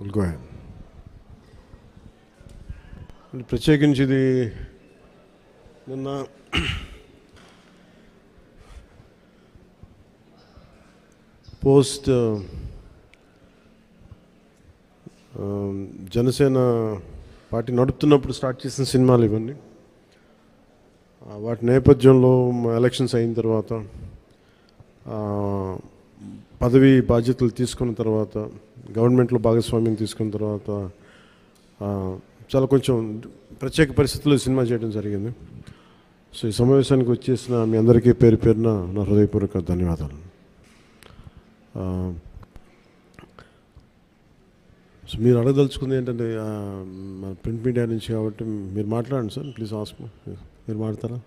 Will go ప్రత్యేకించి ఇది నిన్న పోస్ట్ జనసేన పార్టీ నడుపుతున్నప్పుడు స్టార్ట్ చేసిన సినిమాలు ఇవన్నీ వాటి నేపథ్యంలో ఎలక్షన్స్ అయిన తర్వాత పదవి బాధ్యతలు తీసుకున్న తర్వాత గవర్నమెంట్లో భాగస్వామ్యం తీసుకున్న తర్వాత చాలా కొంచెం ప్రత్యేక పరిస్థితుల్లో సినిమా చేయడం జరిగింది. సో ఈ సమావేశానికి వచ్చేసిన మీ అందరికీ పేరు పేరున నా హృదయపూర్వక ధన్యవాదాలు. సో మీరు అడగదలుచుకుంది ఏంటంటే మన ప్రింట్ మీడియా నుంచి కాబట్టి మీరు మాట్లాడండి సార్ ప్లీజ్ ఆస్క్ మీరు మాట్లాడతారా?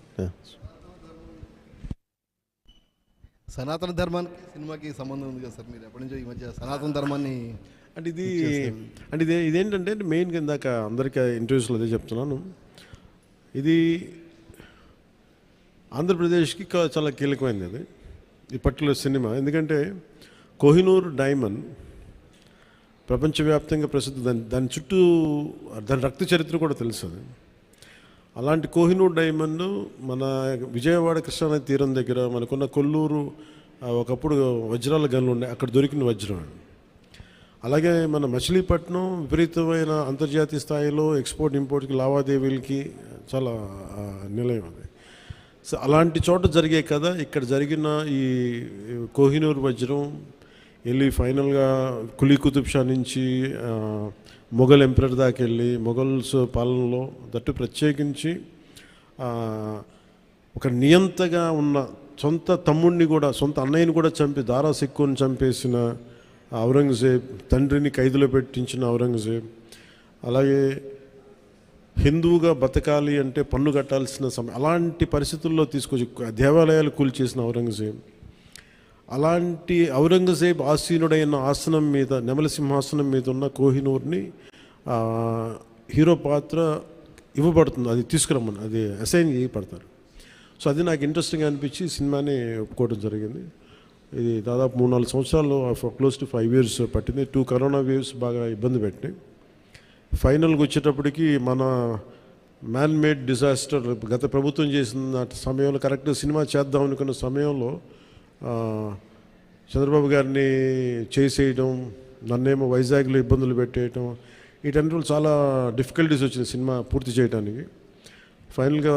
సనాతన ధర్మానికి సినిమాకి సంబంధం ఉంది కదా సార్ మీరు? ఎప్పటి నుంచో ఈ మధ్య సనాతన ధర్మాన్ని అంటే ఇది అంటే ఇది ఇదేంటంటే మెయిన్గా ఇందాక అందరికీ ఇంటర్వ్యూస్లో అదే చెప్తున్నాను. ఇది ఆంధ్రప్రదేశ్కి చాలా కీలకమైనది అది. ఈ పర్టికులర్ సినిమా ఎందుకంటే కోహినూర్ డైమండ్ ప్రపంచవ్యాప్తంగా ప్రసిద్ధి దాని దాని చుట్టూ దాని రక్త చరిత్ర కూడా తెలుసు అది. అలాంటి కోహినూర్ డైమండ్ మన విజయవాడ కృష్ణానది తీరం దగ్గర మనకున్న కొల్లూరు ఒకప్పుడు వజ్రాల గనులు ఉన్నాయి. అక్కడ దొరికిన వజ్రం అలాగే మన మచిలీపట్నం విపరీతమైన అంతర్జాతీయ స్థాయిలో ఎక్స్పోర్ట్ ఇంపోర్ట్కి లావాదేవీలకి చాలా నిలయం అది. సో అలాంటి చోట జరిగే కదా ఇక్కడ జరిగిన ఈ కోహినూర్ వజ్రం వెళ్ళి ఫైనల్గా కులీ కుతుబ్ షా నుంచి మొఘల్ ఎంపరర్ దాకా వెళ్ళి మొఘల్స్ పాలనలో దట్టు ప్రత్యేకించి ఒక నియంతగా ఉన్న సొంత తమ్ముడిని కూడా సొంత అన్నయ్యని కూడా చంపి దారా సిక్కుని చంపేసిన ఔరంగజేబ్ తండ్రిని ఖైదులో పెట్టించిన ఔరంగజేబ్ అలాగే హిందువుగా బతకాలి అంటే పన్ను కట్టాల్సిన సమయం అలాంటి పరిస్థితుల్లో తీసుకొచ్చి దేవాలయాలు కూల్చేసిన ఔరంగజేబ్ అలాంటి ఔరంగజేబ్ ఆసీనుడైన ఆసనం మీద నెమలసింహాసనం మీద ఉన్న కోహినూర్ని హీరో పాత్ర ఇవ్వబడుతుంది. అది తీసుకురమ్మని అది అసైన్ చేయబడతారు. సో అది నాకు ఇంట్రెస్టింగ్ అనిపించి సినిమాని ఒప్పుకోవడం జరిగింది. ఇది దాదాపు మూడు నాలుగు సంవత్సరాలు క్లోజ్ టు ఫైవ్ ఇయర్స్ పట్టింది. టూ కరోనా వేవ్స్ బాగా ఇబ్బంది పెట్టినాయి. ఫైనల్గా వచ్చేటప్పటికి మన మ్యాన్ మేడ్ డిజాస్టర్ గత ప్రభుత్వం చేసిన సమయంలో కరెక్ట్ సినిమా చేద్దాం అనుకున్న సమయంలో చంద్రబాబు గారిని చేసేయడం నన్నేమో వైజాగ్లో ఇబ్బందులు పెట్టేయటం వీటన్నిటి చాలా డిఫికల్టీస్ వచ్చింది సినిమా పూర్తి చేయడానికి ఫైనల్గా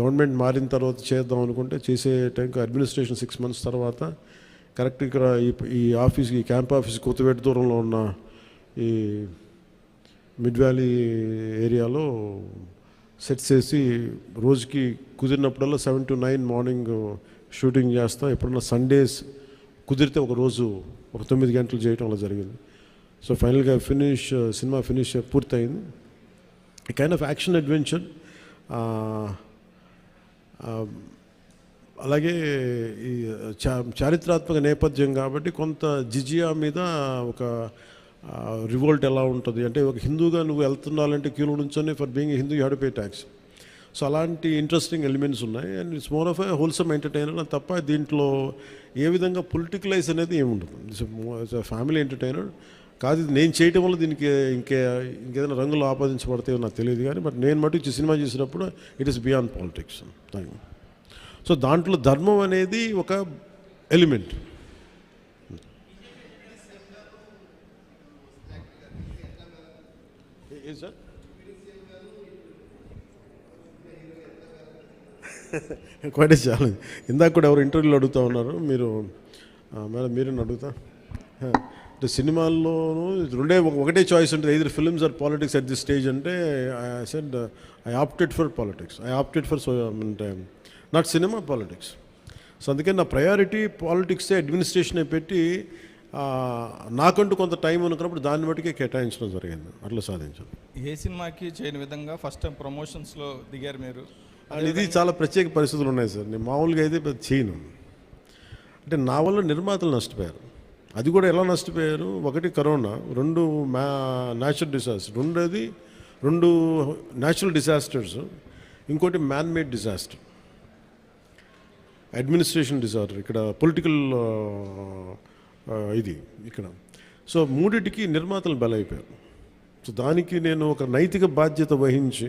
గవర్నమెంట్ మారిన తర్వాత చేద్దాం అనుకుంటే చేసే టైంకి అడ్మినిస్ట్రేషన్ సిక్స్ మంత్స్ తర్వాత కరెక్ట్ ఇక్కడ ఈ ఈ ఆఫీస్ ఈ క్యాంప్ ఆఫీస్ కొత్తపేట దూరంలో ఉన్న ఈ మిడ్ వ్యాలీ ఏరియాలో సెట్ చేసి రోజుకి కుదిరినప్పుడల్లా seven to nine morning shooting చేస్తా. ఎప్పుడన్నా సండేస్ కుదిరితే ఒక రోజు ఒక తొమ్మిది గంటలు చేయటం అలా జరిగింది. సో ఫైనల్గా ఫినిష్ సినిమా ఫినిష్ పూర్తయింది. ఈ కైండ్ ఆఫ్ యాక్షన్ అడ్వెంచర్ అలాగే ఈ చా చారిత్రాత్మక నేపథ్యం కాబట్టి కొంత జిజియా మీద ఒక రివోల్ట్ ఎలా ఉంటుంది? అంటే ఒక హిందూగా నువ్వు వెళ్తున్నాలంటే క్యూలో నుంచొని for being Hindu you had pay tax so అలాంటి ఇంట్రెస్టింగ్ ఎలిమెంట్స్ ఉన్నాయి. And it's more of a wholesome entertainer తప్ప దీంట్లో ఏ విధంగా పొలిటికలైజ్ అనేది ఏమి ఉండదు ఫ్యామిలీ ఎంటర్టైనర్ కాదు ఇది నేను చేయటం వల్ల దీనికి ఇంకే ఇంకేదైనా రంగులు ఆపాదించబడతాయో నాకు తెలియదు కానీ బట్ నేను మటుకు సినిమా చేసినప్పుడు it is beyond politics so దాంట్లో ధర్మం అనేది ఒక ఎలిమెంట్ సార్ క్వైట్ ఛాలెంజ్ ఇందాక కూడా ఎవరు ఇంటర్వ్యూలో అడుగుతూ ఉన్నారు. మీరు మేడం మీరు అడుగుతా? అంటే సినిమాల్లోనూ రెండే ఒకటే చాయిస్ ఉంటుంది. Either films or politics at the stage అంటే I said I opted for politics I opted for so అంటే నాట్ సినిమా పాలిటిక్స్ సో అందుకే నా ప్రయారిటీ పాలిటిక్సే అడ్మినిస్ట్రేషన్ పెట్టి నాకంటూ కొంత టైం అనుకున్నప్పుడు దాన్ని బట్టికే కేటాయించడం జరిగింది. అట్లా సాధించాను. ఏ సినిమాకి చేయని విధంగా ఫస్ట్ టైం ప్రమోషన్స్లో దిగారు మీరు? అండ్ ఇది చాలా ప్రత్యేక పరిస్థితులు ఉన్నాయి సార్. నేను మామూలుగా అయితే పెద్ద చేయను. అంటే నా వల్ల నిర్మాతలు నష్టపోయారు. అది కూడా ఎలా నష్టపోయారు? ఒకటి కరోనా రెండు మ్యా న్యాచురల్ డిజాస్టర్ రెండోది రెండు న్యాచురల్ డిజాస్టర్స్ ఇంకోటి మ్యాన్మేడ్ డిజాస్టర్ అడ్మినిస్ట్రేషన్ డిజార్డర్ ఇక్కడ పొలిటికల్ ఇది ఇక్కడ. సో మూడిటికి నిర్మాతలు బలైపోయారు. సో దానికి నేను ఒక నైతిక బాధ్యత వహించి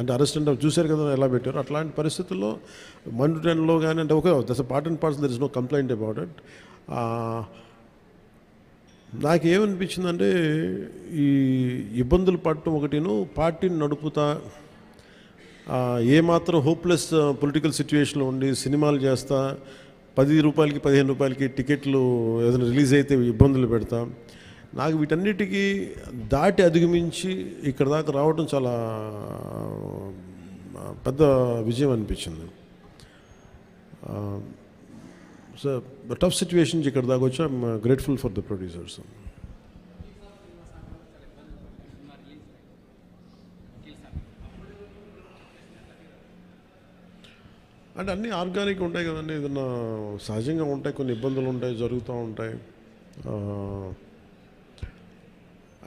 అంటే అరెస్ట్ అంటే చూశారు కదా ఎలా పెట్టారు. అట్లాంటి పరిస్థితుల్లో మండు టెన్లో కానీ అంటే ఒక this part and parts there is no complaint about it నాకేమనిపించిందంటే ఈ ఇబ్బందులు పడటం ఒకటిను పార్టీని నడుపుతా ఏమాత్రం హోప్లెస్ పొలిటికల్ సిచ్యువేషన్లో ఉండి సినిమాలు చేస్తా పది రూపాయలకి పదిహేను రూపాయలకి టికెట్లు ఏదైనా రిలీజ్ అయితే ఇబ్బందులు పెడతా. నాకు వీటన్నిటికీ దాటి అధిగమించి ఇక్కడ దాకా రావడం చాలా పెద్ద విజయం అనిపించింది. సో టఫ్ సిచ్యువేషన్ ఇక్కడ దాకా వచ్చి. I'm grateful for the producers అంటే అన్నీ ఆర్గానిక్ ఉంటాయి కదండి. ఏదన్నా సహజంగా ఉంటాయి కొన్ని ఇబ్బందులు ఉంటాయి జరుగుతూ ఉంటాయి.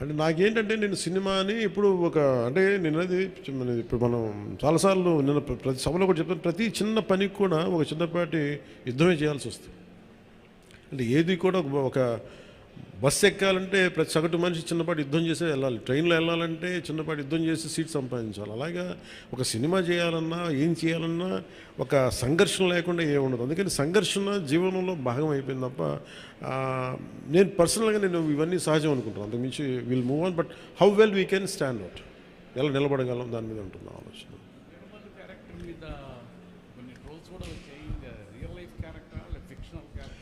అంటే నాకేంటంటే నేను సినిమాని ఇప్పుడు ఒక అంటే నేను అది మన ఇప్పుడు మనం చాలాసార్లు నేను ప్రతి సభలో కూడా చెప్తాను ప్రతి చిన్న పనికి కూడా ఒక చిన్నపాటి యుద్ధమే చేయాల్సి వస్తుంది. అంటే ఏది కూడా ఒక- ఒక బస్సు ఎక్కాలంటే ప్రతి సగటు మనిషి చిన్నపాటి యుద్ధం చేసే వెళ్ళాలి. ట్రైన్లో వెళ్ళాలంటే చిన్నపాటి యుద్ధం చేసి సీట్ సంపాదించాలి. అలాగా ఒక సినిమా చేయాలన్నా ఏం చేయాలన్నా ఒక సంఘర్షణ లేకుండా ఏముండదు అందుకని సంఘర్షణ జీవనంలో భాగం అయిపోయింది తప్ప నేను పర్సనల్గా నేను ఇవన్నీ సహజం అనుకుంటున్నాను. అంతకుమించి will move on but how well we can stand out ఎలా నిలబడగలం? దాని మీద ఉంటుంది ఆలోచన క్యారెక్టర్ మీద కొన్ని రోల్స్ కూడా వచ్చాయి real life character fictional character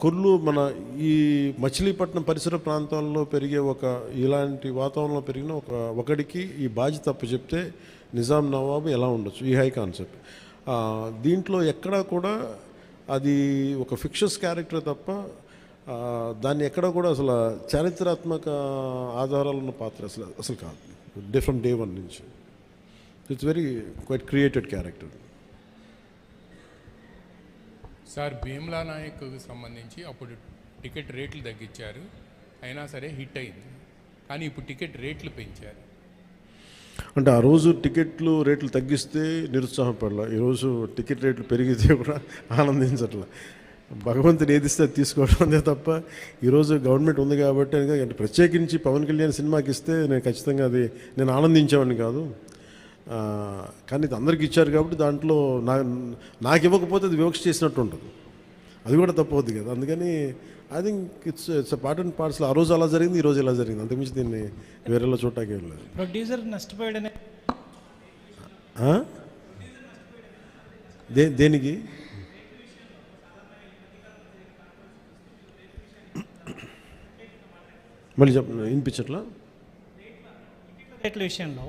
కొర్లు మన ఈ మచిలీపట్నం పరిసర ప్రాంతాల్లో పెరిగే ఒక ఇలాంటి వాతావరణంలో పెరిగిన ఒక ఒకడికి ఈ బాధ్యత తప్పు చెప్తే నిజాం నవాబు ఎలా ఉండొచ్చు? ఈ హై కాన్సెప్ట్. దీంట్లో ఎక్కడా కూడా అది ఒక ఫిక్షస్ క్యారెక్టర్ తప్ప దాన్ని ఎక్కడ కూడా అసలు చారిత్రాత్మక ఆధారాలు ఉన్న పాత్ర అసలు అసలు కాదు. డిఫరెంట్ డే వన్ నుంచి. It's very quite created character sir Bheemla నాయక్కు సంబంధించి అప్పుడు టికెట్ రేట్లు తగ్గించారు. అయినా సరే హిట్ అయింది. కానీ ఇప్పుడు టికెట్ రేట్లు పెంచారు. అంటే ఆ రోజు టికెట్లు రేట్లు తగ్గిస్తే నిరుత్సాహపడలా ఈరోజు టికెట్ రేట్లు పెరిగితే కూడా ఆనందించట్లా. భగవంతుని ఏదిస్తే అది తీసుకోవడం అంతే తప్ప ఈరోజు గవర్నమెంట్ ఉంది కాబట్టి అని అంటే ప్రత్యేకించి పవన్ కళ్యాణ్ సినిమాకి ఇస్తే నేను ఖచ్చితంగా అది నేను ఆనందించేవాడిని కాదు. కానీ ఇది అందరికి ఇచ్చారు కాబట్టి దాంట్లో నా నాకు ఇవ్వకపోతే అది వివక్ష చేసినట్టు ఉంటుంది. అది కూడా తప్పవుద్ది కదా. అందుకని I think it's it's part and parts ఆ రోజు అలా జరిగింది ఈ రోజు ఇలా జరిగింది. అంతకుమించి దీన్ని వేరేలా చూడటానికి ఏం లేదు. ప్రొడ్యూసర్ నష్టపోయాడనే? దే దేనికి? మళ్ళీ చెప్ప వినిపించట్లా? రేట్ల విషయంలో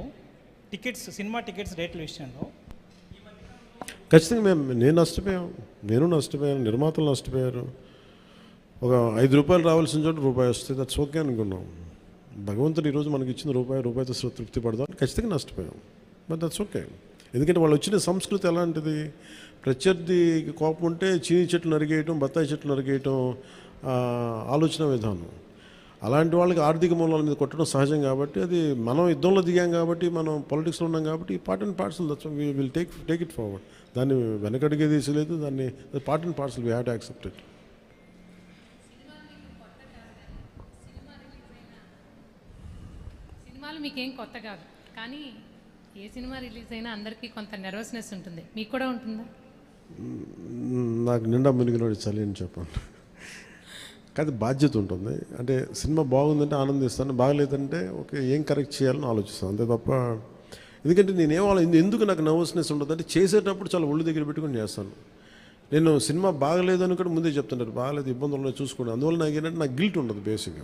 టికెట్స్ సినిమా టికెట్స్ రేట్ల విషయంలో? ఖచ్చితంగా మేము నేను నష్టపోయాం. నేను నష్టపోయాను. నిర్మాతలు నష్టపోయారు. ఒక ఐదు రూపాయలు రావాల్సిన చోట రూపాయి వస్తే దట్స్ ఓకే అనుకున్నాం. భగవంతుడు ఈరోజు మనకి ఇచ్చిన రూపాయి రూపాయితో తృప్తి పడదాం. ఖచ్చితంగా నష్టపోయాం. బట్ దట్స్ ఓకే ఎందుకంటే వాళ్ళు వచ్చిన సంస్కృతి ఎలాంటిది? ప్రత్యర్థి కోపం ఉంటే చీని చెట్లు నరిగేయటం బత్తాయి చెట్లు నరిగేయటం ఆలోచన విధానం. అలాంటి వాళ్ళకి ఆర్థిక మూలాల మీద కొట్టడం సహజం కాబట్టి అది మనం యుద్ధంలో దిగాం కాబట్టి మనం పొలిటిక్స్లో ఉన్నాం కాబట్టి part and parcel will take take it forward దాన్ని వెనకడిగే తీసలేదు దాన్ని part and parcel we have to accept it సినిమాలు మీకేం కొత్త కాదు. కానీ ఏ సినిమా రిలీజ్ అయినా అందరికీ కొంత నెర్వస్నెస్ ఉంటుంది. మీకు కూడా ఉంటుందా? నాకు నిండా మునిగిన చలి అని చెప్పండి. కాదు బాధ్యత ఉంటుంది. అంటే సినిమా బాగుందంటే ఆనందిస్తాను బాగలేదంటే ఓకే ఏం కరెక్ట్ చేయాలని ఆలోచిస్తాను. అంతే తప్ప ఎందుకంటే నేనేం ఆలో- ఎందుకు నాకు నర్వస్నెస్ ఉండదు అంటే చేసేటప్పుడు చాలా ఒళ్ళు దగ్గర పెట్టుకుని చేస్తాను. నేను సినిమా బాగలేదని కూడా ముందే చెప్తుంటారు బాగలేదు ఇబ్బందులు ఉన్నాయి చూసుకోండి. అందువల్ల నాకు ఏంటంటే నాకు గిల్ట్ ఉండదు బేసిక్గా.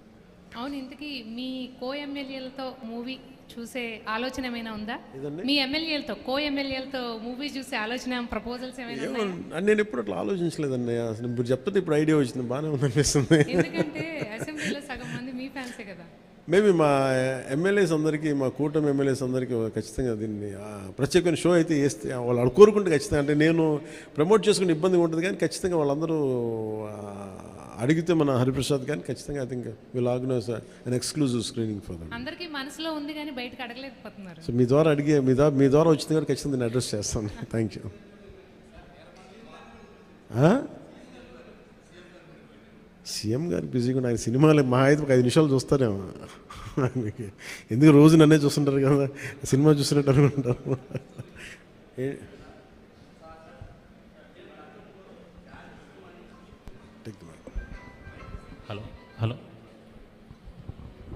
అవును ఇంతకీ మీ కో ఎమ్మెల్యేలతో మూవీ చూసే ఆలోచన ఏమైనా ఉందా? మీ ఎమ్మెల్యేలతో కో ఎమ్మెల్యేలతో మూవీ చూసే ఆలోచన ప్రపోజల్స్ ఏమైనా నేను ఎప్పుడు అట్లా ఆలోచించలేదండి. అసలు ఇప్పుడు చెప్తే ఇప్పుడు ఐడియా వచ్చింది బాగానే ఉంది అనిపిస్తుంది ఎందుకంటే అసెంబ్లీలో సగం మంది మీ ఫ్యాన్సే కదా. మేబీ మా ఎమ్మెల్యేస్ అందరికీ మా కూటమి ఎమ్మెల్యేస్ అందరికీ ఖచ్చితంగా దీన్ని ప్రత్యేకమైన షో అయితే వేస్తే వాళ్ళు కోరుకుంటే ఖచ్చితంగా. అంటే నేను ప్రమోట్ చేసుకునే ఇబ్బంది ఉంటుంది కానీ ఖచ్చితంగా వాళ్ళందరూ అడిగితే మన హరిప్రసాద్ కానీ ఖచ్చితంగా I think will organise an exclusive screening for them అందరికీ మనసులో ఉంది కానీ బయటకు అడగలేకపోతున్నారు. సో మీ ద్వారా అడిగే మీ ద్వారా మీ ద్వారా వచ్చింది కూడా ఖచ్చితంగా నేను అడ్రస్ చేస్తాను. థ్యాంక్ యూ సీఎం గారు బిజీగా ఆయన సినిమాలు మా అయితే ఒక ఐదు నిమిషాలు చూస్తారేమో. ఎందుకు రోజు నన్నే చూస్తుంటారు కదా సినిమా చూస్తున్నట్టు అనుకుంటారు.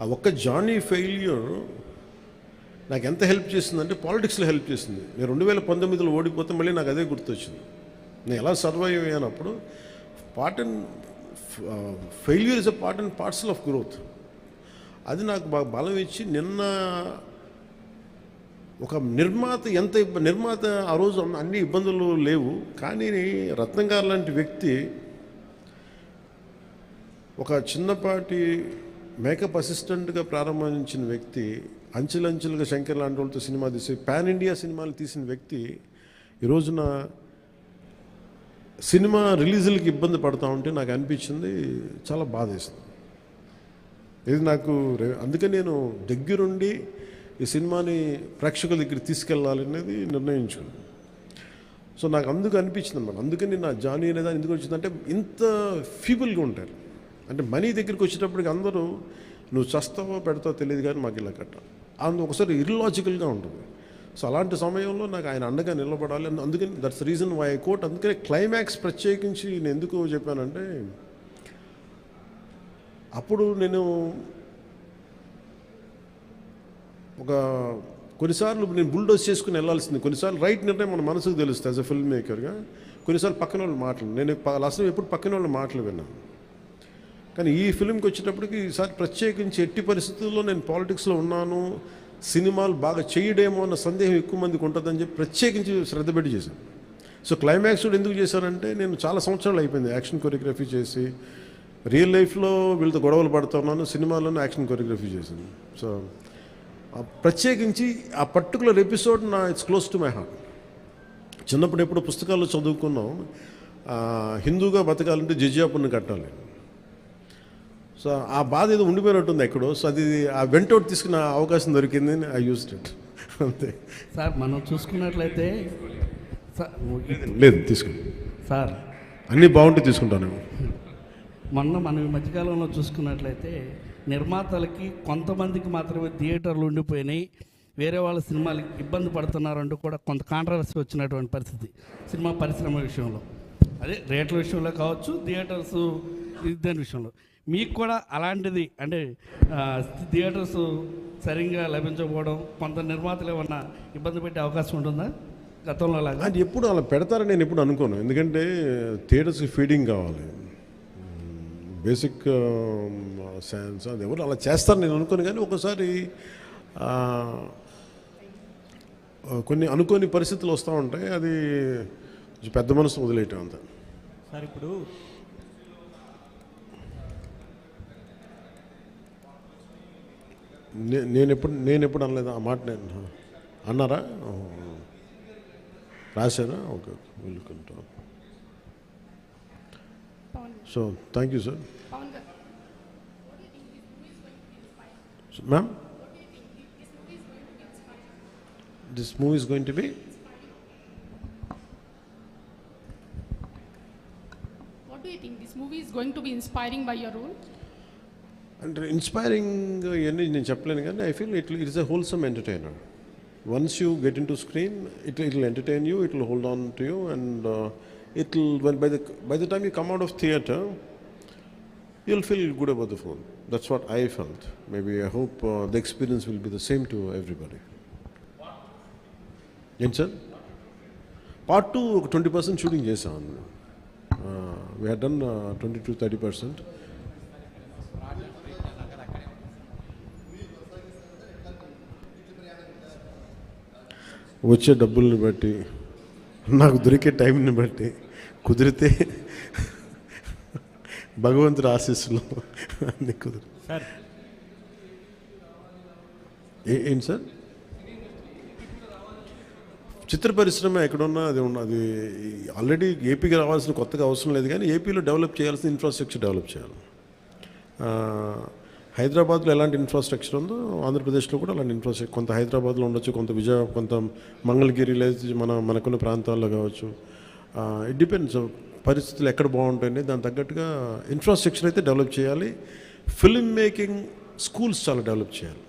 ఆ ఒక్క జానీ ఫెయిల్యూర్ నాకు ఎంత హెల్ప్ చేసిందంటే పాలిటిక్స్లో హెల్ప్ చేసింది. నేను రెండు వేల పంతొమ్మిదిలో ఓడిపోతే మళ్ళీ నాకు అదే గుర్తొచ్చింది. నేను ఎలా survive అయ్యానప్పుడు part and failure is a part and parcel of growth. అది నాకు బాగా బలం ఇచ్చి నిన్న ఒక నిర్మాత ఎంత నిర్మాత ఆ రోజు అన్ని ఇబ్బందులు లేవు కానీ రత్నం గారు లాంటి వ్యక్తి ఒక చిన్నపాటి మేకప్ అసిస్టెంట్గా ప్రారంభించిన వ్యక్తి అంచెలంచెలుగా శంకర్ లాంటి వాళ్ళతో సినిమా తీసి పాన్ ఇండియా సినిమాలు తీసిన వ్యక్తి ఈ రోజున సినిమా రిలీజులకి ఇబ్బంది పడతా ఉంటే నాకు అనిపించింది చాలా బాధేస్తుంది ఇది నాకు అందుకే నేను దగ్గరుండి ఈ సినిమాని ప్రేక్షకుల దగ్గర తీసుకెళ్ళాలి అనేది నిర్ణయించుకున్నాను. సో నాకు అందుకు అనిపించింది అనమాట అందుకని నా జానీ అనేది ఎందుకు వచ్చిందంటే ఇంత ఫీబుల్గా ఉంటారు. అంటే మనీ దగ్గరికి వచ్చేటప్పటికి అందరూ నువ్వు చస్తావో పెడతావో తెలియదు కానీ మాకు ఇలా కట్ట. అందు ఒకసారి ఇర్లాజికల్గా ఉంటుంది. సో అలాంటి సమయంలో నాకు ఆయన అండగా నిలబడాలి అని అందుకని దట్స్ రీజన్ వై కోట్ అందుకనే క్లైమాక్స్ ప్రత్యేకించి నేను ఎందుకు చెప్పానంటే అప్పుడు నేను ఒక కొన్నిసార్లు నేను బుల్డోస్ చేసుకుని వెళ్ళాల్సింది. కొన్నిసార్లు రైట్ నిర్ణయం మన మనసుకు తెలుస్తుంది యాజ్ అ ఫిల్మ్ మేకర్గా కొన్నిసార్లు పక్కన వాళ్ళు మాటలు నేను లాస్ట్ ఎప్పుడు పక్కన వాళ్ళ మాటలు విన్నాను. కానీ ఈ ఫిల్మ్కి వచ్చేటప్పటికి ఈసారి ప్రత్యేకించి ఎట్టి పరిస్థితుల్లో నేను పాలిటిక్స్లో ఉన్నాను సినిమాలు బాగా చేయడేమో అన్న సందేహం ఎక్కువ మందికి ఉంటుందని చెప్పి ప్రత్యేకించి శ్రద్ధ పెట్టి చేశాను. సో క్లైమాక్స్ కూడా ఎందుకు చేశానంటే నేను చాలా సంవత్సరాలు అయిపోయింది యాక్షన్ కొరియోగ్రఫీ చేసి రియల్ లైఫ్లో వీళ్ళతో గొడవలు పడుతున్నాను సినిమాలోనే యాక్షన్ కొరియోగ్రఫీ చేశాను. సో ప్రత్యేకించి ఆ పర్టికులర్ ఎపిసోడ్ నా it's close to my heart చిన్నప్పుడు ఎప్పుడు పుస్తకాల్లో చదువుకున్నాం హిందూగా బతకాలంటే జిజియాపుని కట్టాలి. సో ఆ బాధ ఏదో ఉండిపోయినట్టుంది ఎక్కడో. సో అది ఆ వెంటౌట్ తీసుకున్న అవకాశం దొరికింది ఐ యూస్డ్ ఇట్ అంతే. సార్ మనం చూసుకున్నట్లయితే సార్ లేదు తీసుకుని సార్. అన్నీ బాగుంటే తీసుకుంటాను. మొన్న మనం ఈ మధ్యకాలంలో చూసుకున్నట్లయితే నిర్మాతలకి కొంతమందికి మాత్రమే థియేటర్లు ఉండిపోయినాయి. వేరే వాళ్ళ సినిమాలకి ఇబ్బంది పడుతున్నారంటూ కూడా కొంత కాంట్రవర్సీ వచ్చినటువంటి పరిస్థితి సినిమా పరిశ్రమ విషయంలో. అదే రేట్ల విషయంలో కావచ్చు థియేటర్స్ దాని విషయంలో. మీకు కూడా అలాంటిది అంటే థియేటర్స్ సరిగ్గా లభించకపోవడం కొంత నిర్మాతలు ఏమన్నా ఇబ్బంది పెట్టే అవకాశం ఉంటుందా? గతంలో లాగా అది ఎప్పుడు అలా పెడతారని నేను ఎప్పుడు అనుకోను. ఎందుకంటే థియేటర్స్కి ఫీడింగ్ కావాలి. బేసిక్ సైన్స్ అది ఎవరు అలా చేస్తారు నేను అనుకోను. కానీ ఒకసారి ఆ, కొన్ని అనుకోని పరిస్థితులు వస్తూ ఉంటాయి. అది కొంచెం పెద్ద మనసు వదిలేయటం అంత. సార్ ఇప్పుడు నేను ఎప్పుడు నేను ఎప్పుడు అనలేదు ఆ మాట నేను అన్నారా ఓ. రాశారా okay వెల్కుంటాం so thank you sir Pavan garu ma'am this movie is going to be What do you think? This movie is going to be inspiring by your role? అంటే ఇన్స్పైరింగ్ ఇవన్నీ నేను చెప్పలేను కానీ I feel it it is a wholesome entertainer once you get in to screen it it will entertain you it will hold on to you and it will by the by the time you come out of theatre you'll feel good about the film. That's what I felt. Maybe I hope uh, the experience will be the same to everybody. ఏం sir part two ఒక twenty percent shooting చేసాం we had done twenty to thirty percent వచ్చే డబ్బుల్ని బట్టి నాకు దొరికే టైంని బట్టి కుదిరితే భగవంతుడి ఆశీస్సులు అన్ని కుదిరి. ఏంటి సార్? చిత్ర పరిశ్రమ ఎక్కడున్నా అది ఉన్న అది ఆల్రెడీ ఏపీకి రావాల్సిన కొత్తగా అవసరం లేదు కానీ ఏపీలో డెవలప్ చేయాల్సిన ఇన్ఫ్రాస్ట్రక్చర్ డెవలప్ చేయాలి. హైదరాబాద్లో ఎలాంటి ఇన్ఫ్రాస్ట్రక్చర్ ఉందో ఆంధ్రప్రదేశ్లో కూడా అలాంటి ఇన్ఫ్రాస్ట్రక్చర్ కొంత హైదరాబాద్లో ఉండొచ్చు కొంత విజయ కొంత మంగళగిరి లేదా మన మనకున్న ప్రాంతాల్లో కావచ్చు. ఇట్ డిపెండ్స్ పరిస్థితులు ఎక్కడ బాగుంటాయని దాని తగ్గట్టుగా ఇన్ఫ్రాస్ట్రక్చర్ అయితే డెవలప్ చేయాలి. ఫిల్మ్ మేకింగ్ స్కూల్స్ చాలా డెవలప్ చేయాలి.